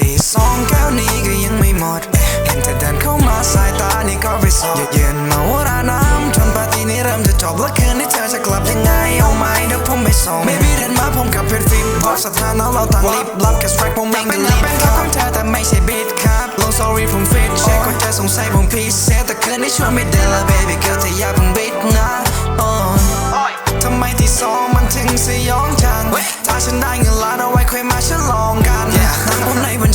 ตีสองแก้วนี้ก็ยังไม่หมด เห็นเธอเดินเข้ามาสายตานี่ก็ไปสอบเย็นๆมาว่าราน้ำจนปาร์ตี้นี้เริ่มจะจบและคืนนี้เธอจะกลับยังไงเอาไหมเดี๋ยวผมไปส่ง Maybe เดินมาผมกับเพชรฟิปบอกสถานะเราต่างลิบลับแค่สไตร์ผมเองก็รีบครับของเธอแต่ไม่ใช่บีทครับลง sorry ผมฟิตเช็คคนเธอสงสัยผมพิเศษแต่คืนนี้ชวนไม่เดินละ baby girl เธออย่าเพิ่งบิดนะ oh ทำไมที่สองมันถึงสยองจังถ้าฉันได้เงินล้านเอาไว้ค่อยมาฉลองกันตังค์ผมในบัญ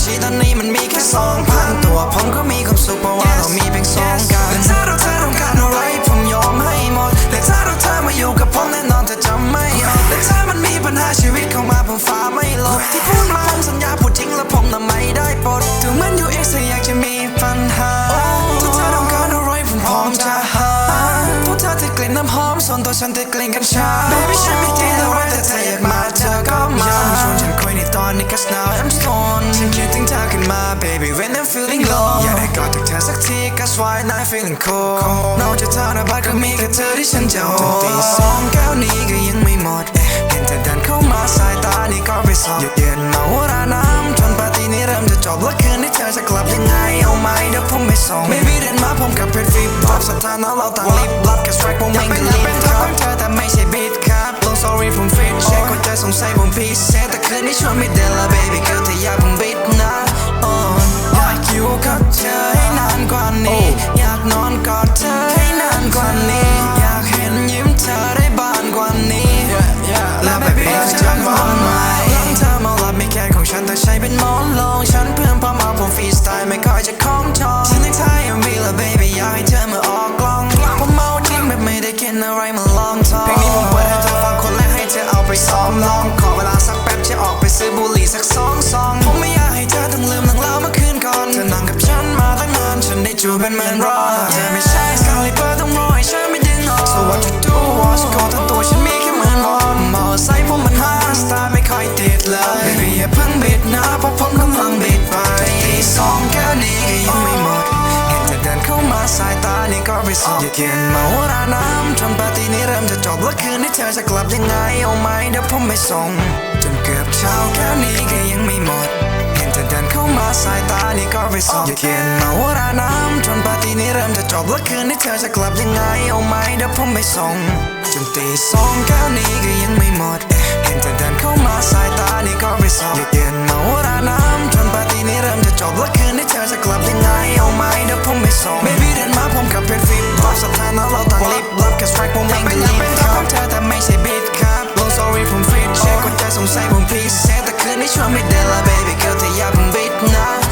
ชีตอนนี้มันมีแค่สองพันตัวผมก็มีความสุขเพราะว่าเรามีเพียงสองกันและถ้าเราเธอต้องการอะไรผมยอมให้หมดและถ้าเราเธอมาอยู่กับผมแน่นอนเธอจะไม่ยอมและถ้ามันมีปัญหาชีวิตเข้ามาผมฟ้าไม่ลบที่พูดมาผมสัญญาพูดจริงแล้วผมทำไม่ได้ปลดถึงมันอยู่เอ็กซ์อยากจะมีปัญหาถ้าเธอต้องการอะไรผมพร้อมจะหาพวกเธอติดกลิ่นน้ำหอมส่วนตัวฉันติดกลิ่นกัญชา Baby ฉันไม่ดีแต่ว่าแต่เธออยากมาเธอ อขึ้นมา baby when I'm feeling low อยากได้กอดจากเธอสักที cause why now I'm feeling cold นอกจากเธอในบ้านก็มีแค่เธอที่ฉันจะโหจนตีสองแก้วนี้ก็ยังไม่หมดเห็นเธอเดินเข้ามาสายตานี่ก็ไปสอบหยุดเย็นมาหัวราน้ำจนปาร์ตี้นี้เริ่มจะจบและคืนนี้เธอจะกลับยังไงเอาไหมเดี๋ยวผมไปส่ง Baby เดินมาผมกับเพชรฟิปบอกสถานะเราต่างลิบลับแค่สไตร์ผมเองก็รีบครับของเธอแต่ไม่ใช่บีทครับลง sorry ผมฟิตเช็คคนเธอสงสัยผมพิเศษแต่คืนนี้ชวนไม่เดินละ baby จะคล้องจองฉันยังทายยังมีละ baby อยากให้เธอมาออกกล้องผมเมาจริงแบบไม่ได้กินอะไรมาลองท้องเพลงนี้ผมเปิดให้เธอฟังคนแรกให้เธอเอาไปซ้อมลอง ขอเวลาสักแป๊บจะออกไปซื้อบุหรี่สักสองซองผมไม่อยากให้เธอต้องลืมนังเล่าเมื่อคืนก่อนเธอนั่งกับฉันมาตั้งนานฉันได้จูบเป็นเหมือนรอเธอไม่ใช่ ก็ไปสอบอย่าเย็นมาหัวราน้ำจนปาร์ตี้นี้เริ่มจะจบและคืนนี้เธอจะกลับยังไงเอาไหมเดี๋ยวผมไปส่งจนเกือบเช้าแค่นี้ก็ยังไม่หมดเห็นเธอเดินเข้ามาสายตานี่ก็ไปสอบอย่าเย็นมาหัวราน้ำจนปาร์ตี้นี้เริ่มจะจบและคืนนี้เธอจะกลับยังไงเอาไหมเดี๋ยวผมไปส่งจนตีสองแก้วนี้ก็ยังไม่หมด baby könnte ich ab und beten an